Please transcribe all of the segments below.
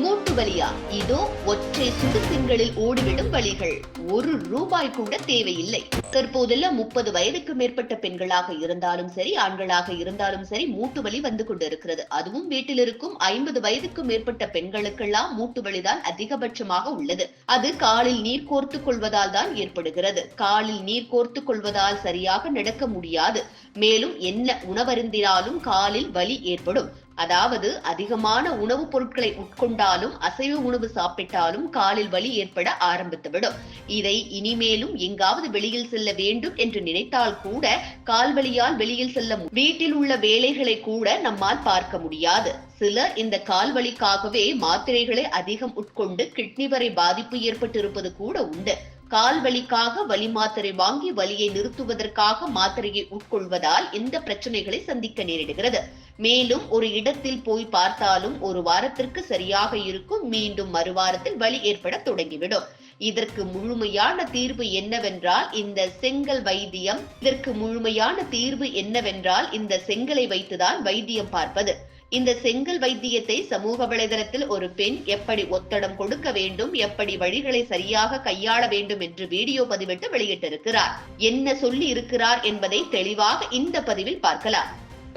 மூட்டு வலியா? இதோ ஒற்றை சுடு திங்களில் ஓடிவிடும் வழிகள் ஒரு ரூபாய் கூட தேவையில்லை. தற்போதெல்லாம் முப்பது வயதுக்கு மேற்பட்ட பெண்களாக இருந்தாலும் சரி ஆண்களாக இருந்தாலும் சரி மூட்டு வலி வந்து கொண்டிருக்கிறது. அதுவும் வீட்டில் இருக்கும் ஐம்பது வயதுக்கு மேற்பட்ட பெண்களுக்கெல்லாம் மூட்டு வலிதான் அதிகபட்சமாக உள்ளது. அது காலில் நீர் கோர்த்து கொள்வதால் தான் ஏற்படுகிறது. காலில் நீர் கோர்த்து கொள்வதால் சரியாக நடக்க முடியாது. மேலும் என்ன உணவருந்தினாலும் காலில் வலி ஏற்படும். அதாவது அதிகமான உணவுப் பொருட்களை உட்கொண்டாலும் அசைவ உணவு சாப்பிட்டாலும் காலில் வலி ஏற்பட ஆரம்பித்துவிடும். இதை இனிமேலும் எங்காவது வெளியில் செல்ல வேண்டும் என்று நினைத்தால் கூட கால்வலியால் வெளியில் செல்ல வீட்டில் உள்ள வேலைகளை கூட நம்மால் பார்க்க முடியாது. சிலர் இந்த கால்வலிக்காகவே மாத்திரைகளை அதிகம் உட்கொண்டு கிட்னி வரை பாதிப்பு ஏற்பட்டிருப்பது கூட உண்டு. கால்வலிக்காக வலி மாத்திரை வாங்கி வலியை நிறுத்துவதற்காக மாத்திரையை உட்கொள்வதால் இந்த பிரச்சனைகளை சந்திக்க நேரிடுகிறது. மேலும் ஒரு இடத்தில் போய் பார்த்தாலும் ஒரு வாரத்திற்கு சரியாக இருக்கும். மீண்டும் மறுவாரத்தில் வலி ஏற்பட தொடங்கிவிடும். இதற்கு முழுமையான தீர்வு என்னவென்றால் இந்த செங்கல் வைத்தியம். இதற்கு முழுமையான தீர்வு என்னவென்றால் இந்த செங்கலை வைத்துதான் வைத்தியம் பார்ப்பது. இந்த செங்கல் வைத்தியத்தை சமூக வலைதளத்தில் ஒரு பெண் எப்படி ஒத்தடம் கொடுக்க வேண்டும் எப்படி வழிகளை சரியாக கையாள வேண்டும் என்று வீடியோ பதிவிட்டு வெளியிட்டிருக்கிறார். என்ன சொல்லி இருக்கிறார் என்பதை தெளிவாக இந்த பதிவில் பார்க்கலாம்.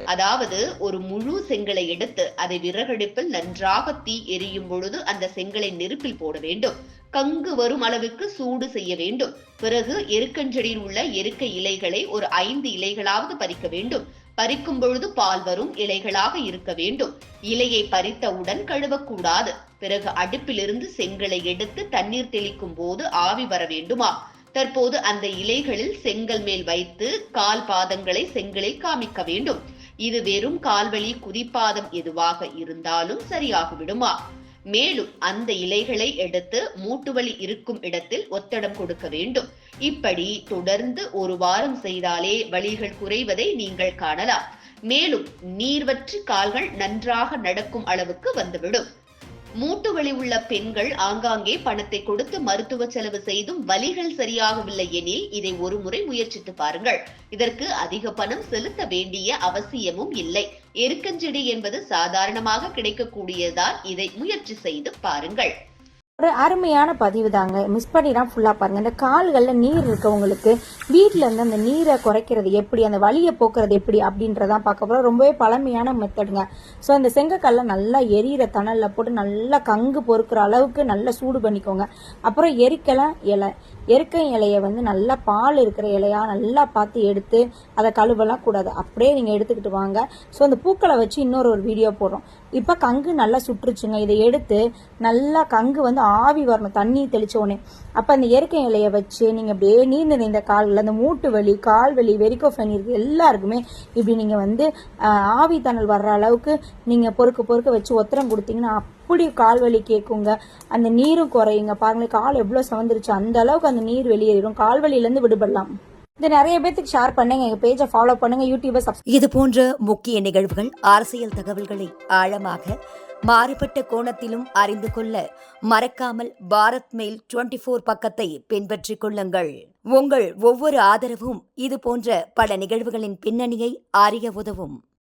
அதாவது ஒரு முழு செங்கலை எடுத்து அதை விறகடுப்பில் நன்றாக தீ எரியும் பொழுது அந்த செங்கலை நெருப்பில் போட வேண்டும். கங்கு வரும் அளவுக்கு சூடு செய்ய வேண்டும். பிறகு எருக்கஞ்செடியில் உள்ள எருக்க இலைகளை ஒரு ஐந்து இலைகளாவது பறிக்க வேண்டும். பறிக்கும் பொழுது பால் வரும் இலைகளாக இருக்க வேண்டும். இலையை பறித்தவுடன் கழுவக்கூடாது. பிறகு அடுப்பிலிருந்து செங்கலை எடுத்து தண்ணீர் தெளிக்கும் போது ஆவி வர வேண்டுமா? தற்போது அந்த இலைகளில் செங்கல் மேல் வைத்து கால் பாதங்களை செங்கலில் காமிக்க வேண்டும். இது வெறும் கால்வழி குதிப்பாதம் எதுவாக இருந்தாலும் சரியாகிவிடுமா? மேலும் அந்த இலைகளை எடுத்து மூட்டுவலி இருக்கும் இடத்தில் ஒத்தடம் கொடுக்க வேண்டும். இப்படி தொடர்ந்து ஒரு வாரம் செய்தாலே வலிகள் குறைவதை நீங்கள் காணலாம். மேலும் நீர்வற்று கால்கள் நன்றாக நடக்கும் அளவுக்கு வந்துவிடும். மூட்டு வலி உள்ள பெண்கள் ஆங்காங்கே பணத்தை கொடுத்து மருத்துவ செலவு செய்தும் வலிகள் சரியாகவில்லை எனில் இதை ஒரு முறை முயற்சித்து பாருங்கள். இதற்கு அதிக பணம் செலுத்த வேண்டிய அவசியமும் இல்லை. எருக்கஞ்செடி என்பது சாதாரணமாக கிடைக்கக்கூடியதால் இதை முயற்சி செய்து பாருங்கள். ஒரு அருமையான பதிவு தாங்க மிஸ் பண்ணிடாம ஃபுல்லாக பாருங்கள் இந்த கால்களில் நீர் இருக்கவங்களுக்கு வீட்டில் இருந்து அந்த நீரை குறைக்கிறது எப்படி அந்த வலியை போக்குறது எப்படி அப்படின்றதான் பார்க்க போகிறோம் ரொம்பவே பழமையான மெத்தடுங்க ஸோ அந்த செங்கக்கல்லை நல்லா எரியிற தணலில் போட்டு நல்லா கங்கு பொறுக்கிற அளவுக்கு நல்லா சூடு பண்ணிக்கோங்க. அப்புறம் எரிக்கலாம் இலை. இயற்கை இலையை வந்து நல்லா பால் இருக்கிற இலையா நல்லா பார்த்து எடுத்து அதை கழுவலாம் கூடாது. அப்படியே நீங்கள் எடுத்துக்கிட்டு வாங்க. ஸோ அந்த பூக்களை வச்சு இன்னொரு ஒரு வீடியோ போடுறோம். இப்போ கங்கு நல்லா சுற்றுச்சுங்க. இதை எடுத்து நல்லா கங்கு வந்து ஆவி வரணும். தண்ணி தெளிச்ச உடனே. அப்போ அந்த இயற்கை இலையை வச்சு நீங்கள் அப்படியே நீர்ந்து நிறைந்த கால்கள் அந்த மூட்டு வலி கால் வலி வெரிகோஃபன் இருக்குது எல்லாருக்குமே இப்படி நீங்கள் வந்து ஆவி தணல் வர்ற அளவுக்கு நீங்கள் பொறுக்க பொறுக்க வச்சு ஒத்தரம் கொடுத்தீங்கன்னா அப்படி கால் வலி கேட்குங்க அந்த நீரும் குறையுங்க. பாருங்களேன் கால் எவ்வளோ சவந்துருச்சு அந்த அளவுக்கு அந்த நீர் வெளியேறும் கால் வழியிலிருந்து விடுபடலாம். இது நிறைய பேத்துக்கு ஷேர் பண்ணுங்க. எங்க பேஜை ஃபாலோ பண்ணுங்க. யூடியூபை இது போன்ற முக்கிய நிகழ்வுகள் அரசியல் தகவல்களை ஆழமாக மாறுபட்ட கோணத்திலும் அறிந்து கொள்ள மறக்காமல் பாரத் மெயில் 24 ஃபோர் பக்கத்தை பின்பற்றிக் கொள்ளுங்கள். உங்கள் ஒவ்வொரு ஆதரவும் இது போன்ற பல நிகழ்வுகளின் பின்னணியை அறிய உதவும்.